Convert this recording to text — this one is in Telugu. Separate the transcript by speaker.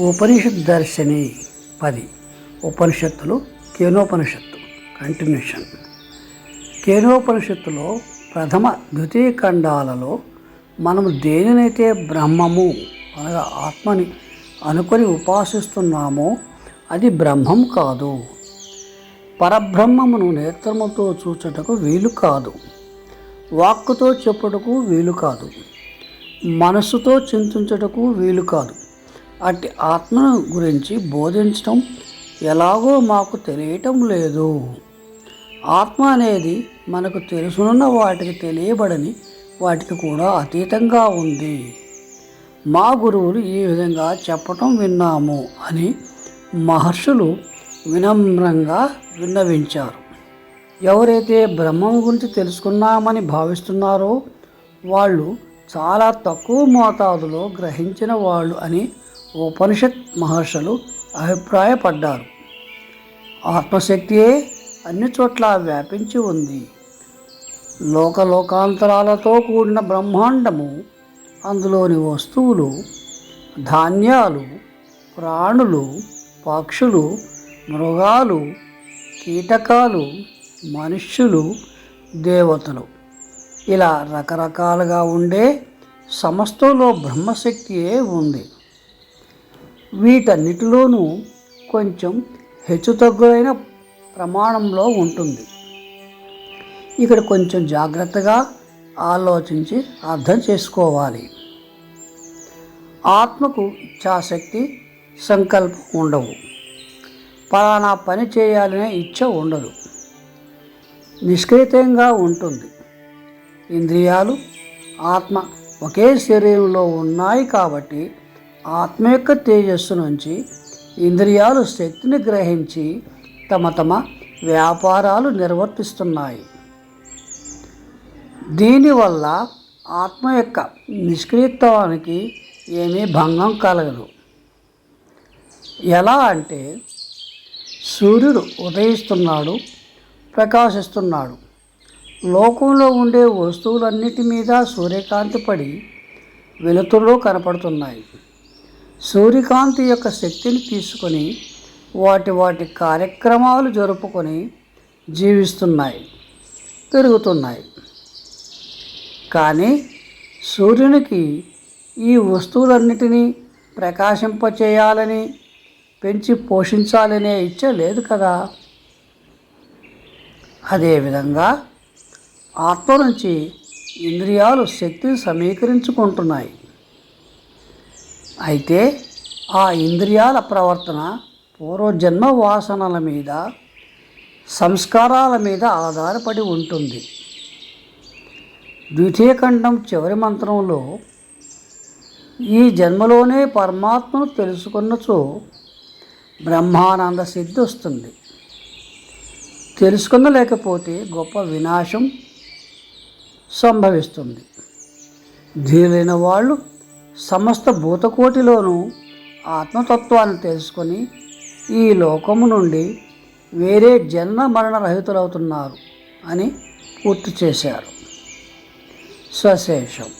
Speaker 1: ఉపనిషత్ దర్శని పది. ఉపనిషత్తులు కేనోపనిషత్తు కంటిన్యూషన్. కేనోపనిషత్తులో ప్రథమ ద్వితీయ ఖండాలలో మనము దేనినైతే బ్రహ్మము అనగా ఆత్మని అనుకొని ఉపాసిస్తున్నామో అది బ్రహ్మం కాదు. పరబ్రహ్మమును నేత్రముతో చూచుటకు వీలు కాదు. వాక్కుతో చెప్పుటకు వీలు కాదు. మనస్సుతో చింతించుటకు వీలు కాదు. అట్టి ఆత్మను గురించి బోధించటం ఎలాగో మాకు తెలియటం లేదు. ఆత్మ అనేది మనకు తెలుసునున్న వాటికి తెలియబడని వాటికి కూడా అతీతంగా ఉంది. మా గురువులు ఈ విధంగా చెప్పటం విన్నాము అని మహర్షులు వినమ్రంగా విన్నవించారు. ఎవరైతే బ్రహ్మం గురించి తెలుసుకున్నామని భావిస్తున్నారో వాళ్ళు చాలా తక్కువ మోతాదులో గ్రహించిన వాళ్ళు అని ఉపనిషత్ మహర్షులు అభిప్రాయపడ్డారు. ఆత్మశక్తియే అన్ని చోట్ల వ్యాపించి ఉంది. లోకలోకాంతరాలతో కూడిన బ్రహ్మాండము అందులోని వస్తువులు ధాన్యాలు ప్రాణులు పక్షులు మృగాలు కీటకాలు మనుష్యులు దేవతలు. ఇలా రకరకాలుగా ఉండే సమస్తంలో బ్రహ్మశక్తియే ఉంది. వీటన్నిటిలోనూ కొంచెం హెచ్చుతగ్గులైన ప్రమాణంలో ఉంటుంది. ఇక్కడ కొంచెం జాగ్రత్తగా ఆలోచించి అర్థం చేసుకోవాలి. ఆత్మకు ఇచ్ఛాశక్తి సంకల్పం ఉండవు. పలానా పని చేయాలనే ఇచ్చ ఉండదు. నిష్క్రియంగా ఉంటుంది. ఇంద్రియాలు ఆత్మ ఒకే శరీరంలో ఉన్నాయి కాబట్టి ఆత్మ యొక్క తేజస్సు నుంచి ఇంద్రియాలు శక్తిని గ్రహించి తమ తమ వ్యాపారాలు నిర్వర్తిస్తున్నాయి. దీనివల్ల ఆత్మ యొక్క నిష్క్రియత్వానికి ఏమీ భంగం కలగదు. ఎలా అంటే సూర్యుడు ఉదయిస్తున్నాడు ప్రకాశిస్తున్నాడు. లోకంలో ఉండే వస్తువులన్నిటి మీద సూర్యకాంతి పడి వెలుతురులో కనపడుతున్నాయి. సూర్యకాంతి యొక్క శక్తిని తీసుకొని వాటి వాటి కార్యక్రమాలు జరుపుకొని జీవిస్తున్నాయి పెరుగుతున్నాయి. కానీ సూర్యునికి ఈ వస్తువులన్నిటినీ ప్రకాశింపచేయాలని పెంచి పోషించాలనే ఇచ్చ లేదు కదా. అదేవిధంగా ఆత్మ నుంచి ఇంద్రియాలు శక్తిని సమీకరించుకుంటున్నాయి. అయితే ఆ ఇంద్రియాల ప్రవర్తన పూర్వజన్మ వాసనల మీద సంస్కారాల మీద ఆధారపడి ఉంటుంది. ద్వితీయ ఖండం చివరి మంత్రంలో ఈ జన్మలోనే పరమాత్మను తెలుసుకున్నచో బ్రహ్మానంద సిద్ధి వస్తుంది. తెలుసుకునలేకపోతే గొప్ప వినాశం సంభవిస్తుంది. ధీరైన వాళ్ళు సమస్త భూతకోటిలోనూ ఆత్మతత్వాన్ని తెలుసుకొని ఈ లోకము నుండి వేరే జన్మ మరణ రహితులవుతున్నారు అని పూర్తి చేశారు. స్వశేషం.